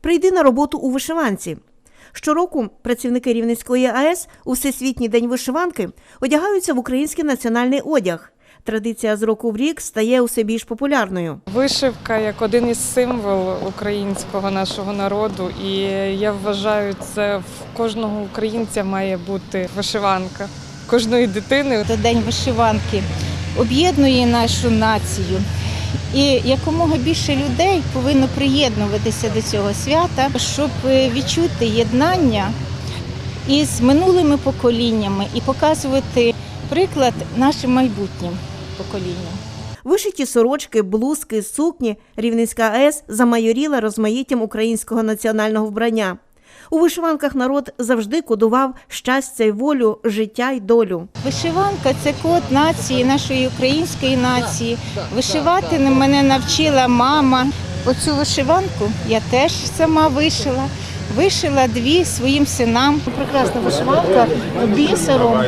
Прийди на роботу у вишиванці. Щороку працівники Рівненської АЕС у Всесвітній день вишиванки одягаються в український національний одяг. Традиція з року в рік стає усе більш популярною. Вишивка як один із символ українського нашого народу, і я вважаю, це в кожного українця має бути вишиванка. Кожної дитини Це День вишиванки об'єднує нашу націю. І якомога більше людей повинно приєднуватися до цього свята, щоб е, відчути єднання із минулими поколіннями і показувати приклад нашим майбутнім поколінням. Вишиті сорочки, блузки, сукні Рівненська АЕС замайоріла розмаїттям українського національного вбрання. У вишиванках народ завжди кодував щастя й волю, життя й долю. Вишиванка це код нації, нашої української нації. Вишивати мене навчила мама. Оцю вишиванку я теж сама вишила. Вишила дві своїм синам. Прекрасна вишиванка бісером.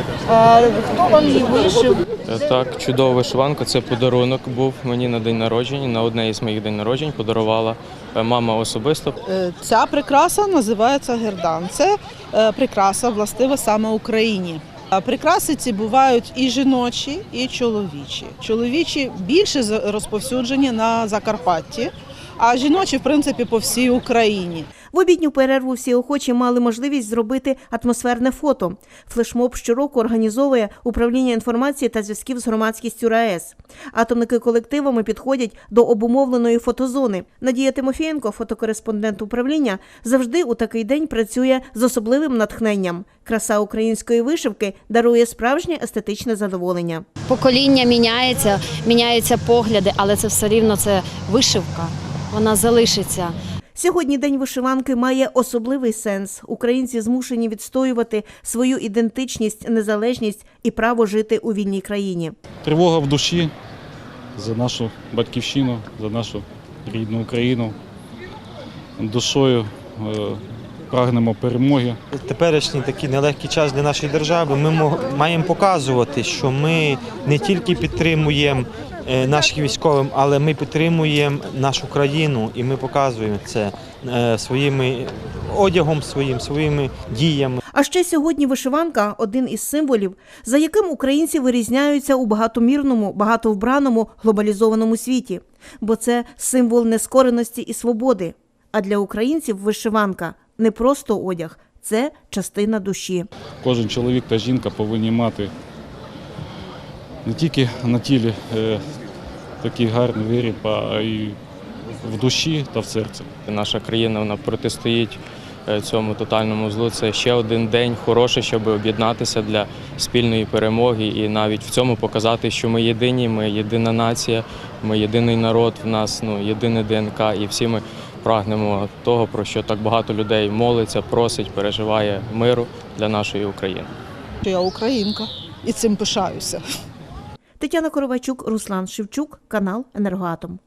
Хто вам її вишив? Е, Так, чудова вишиванка. Це подарунок був мені на день народження. На одне із моїх день народжень подарувала е, мама особисто. Е, Ця прикраса називається гердан. Це е, прикраса властива саме Україні. Прикраси ці бувають і жіночі, і чоловічі. Чоловічі більше розповсюджені на Закарпатті, а жіночі, в принципі, по всій Україні. В обідню перерву всі охочі мали можливість зробити атмосферне фото. Флешмоб щороку організовує управління інформації та зв'язків з громадськістю РаЕС. Атомники колективами підходять до обумовленої фотозони. Надія Тимофієнко, фотокореспондент управління, завжди у такий день працює з особливим натхненням. Краса української вишивки дарує справжнє естетичне задоволення. покоління міняється, міняються погляди, але це все рівно це вишивка. Вона залишиться. Сьогодні День вишиванки має особливий сенс. Українці змушені відстоювати свою ідентичність, незалежність і право жити у вільній країні. Тривога в душі за нашу батьківщину, за нашу рідну Україну. Душою е, прагнемо перемоги. теперішній такий нелегкий час для нашої держави, ми мо- маємо показувати, що ми не тільки підтримуємо е, наших військовим, але ми підтримуємо нашу країну і ми показуємо це е, своїми одягом, своїм, своїми діями. А ще сьогодні вишиванка один із символів, за яким українці вирізняються у багатомірному, багатовбраному глобалізованому світі, бо це символ нескореності і свободи. А для українців вишиванка не просто одяг, це частина душі. Кожен чоловік та жінка повинні мати не тільки на тілі е, такий гарний виріб, а й в душі та в серці. Наша країна вона протистоїть е, цьому тотальному злу. Це ще один день хороший, щоб об'єднатися для спільної перемоги і навіть в цьому показати, що ми єдині, ми єдина нація, ми єдиний народ, в нас ну єдине ДНК, і всі ми прагнемо того, про що так багато людей молиться, просить, переживає миру для нашої України. Я українка і цим пишаюся. Тетяна Коровачук, Руслан Шевчук, канал Енергоатом.